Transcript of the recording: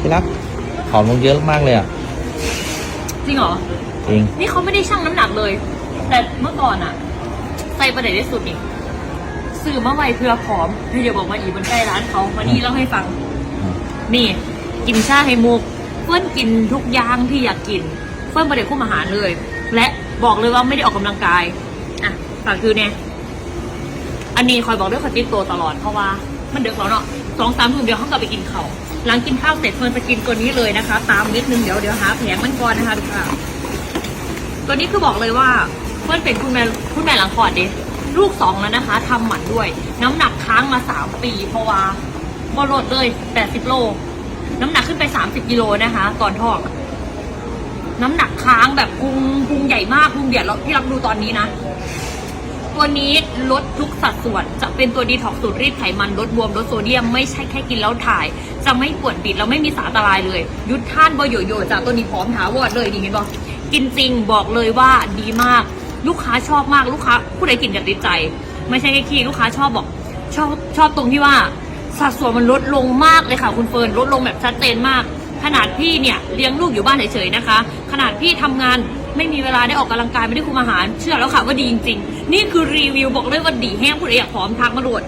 ที่รักผอมลงเยอะมากเลยอะ จริงเหรอ จริง นี่เขาไม่ได้ชั่งน้ำหนักเลย แต่เมื่อก่อนอะใส่ประเด็นที่สุดนี่ซื้อมาไว้เพื่อผอมเดี๋ยวบอกว่าอีบนใกล้ร้านเขาวันนี้เล่าให้ฟัง นี่ กินชาไฮมุกเพื่อนกินทุกอย่างที่อยากกิน เพื่อนประเด็นคุ้มอาหารเลย และบอกเลยว่าไม่ได้ออกกำลังกาย อะฝากคือเนี่ยอันนี้คอยบอกด้วยคอยติดตัวตลอดเพราะว่า มันเดือดแล้วเนาะสองสามทุ่มเดี๋ยวเขากลับไปกินเขาหลังกินข้าวเสร็จเฟิร์นจะกินตัวนี้เลยนะคะ ตามนิดนึงเดี๋ยวเดี๋ยวหาแผงมันก่อนนะคะทุกท่านตัวนี้คือบอกเลยว่าเพื่อนเป็นคุณแม่คุณแม่หลังคลอดเด็ลูกสองแล้วนะคะทำหมันด้วย น้ำหนักค้างมาสามปี เพราะว่าบอลดเลยแปดสิบโล น้ำหนักขึ้นไปสามสิบกิโลนะคะตอนทอก น้ำหนักค้างแบบพุงพุงใหญ่มากพุงเดียดแล้วที่รับดูตอนนี้นะ ตัวนี้ลดทุกสัดส่วน จะเป็นตัวดีท็อกซ์สูตรรีดไขมันลดบวมลดโซเดียมไม่ใช่แค่กินแล้วถ่าย จะไม่ปวดบิดแล้วไม่มีสารอันตรายเลย ยุดท่านบโยโยจากตัวนี้พร้อมถาวรเลยนี่เห็นบอกกินจริงบอกเลยว่าดีมาก ลูกค้าชอบมากลูกค้าผู้ใดกินกันติดใจ ไม่ใช่แค่ขี้ลูกค้าชอบบอกชอบชอบตรงที่ว่าสัดส่วนมันลดลงมากเลยค่ะคุณเฟิร์นลดลงแบบชัดเจนมาก ขนาดพี่เนี่ยเลี้ยงลูกอยู่บ้านเฉยๆนะคะ ขนาดพี่ทำงาน ไม่มีเวลาได้ออกกำลังกายไม่ได้คุมอาหาร เชื่อแล้วค่ะว่าดีจริง ๆ นี่คือรีวิวบอกเลยว่าดีแห้งผู้ใดอยากผอมทักมาโหลด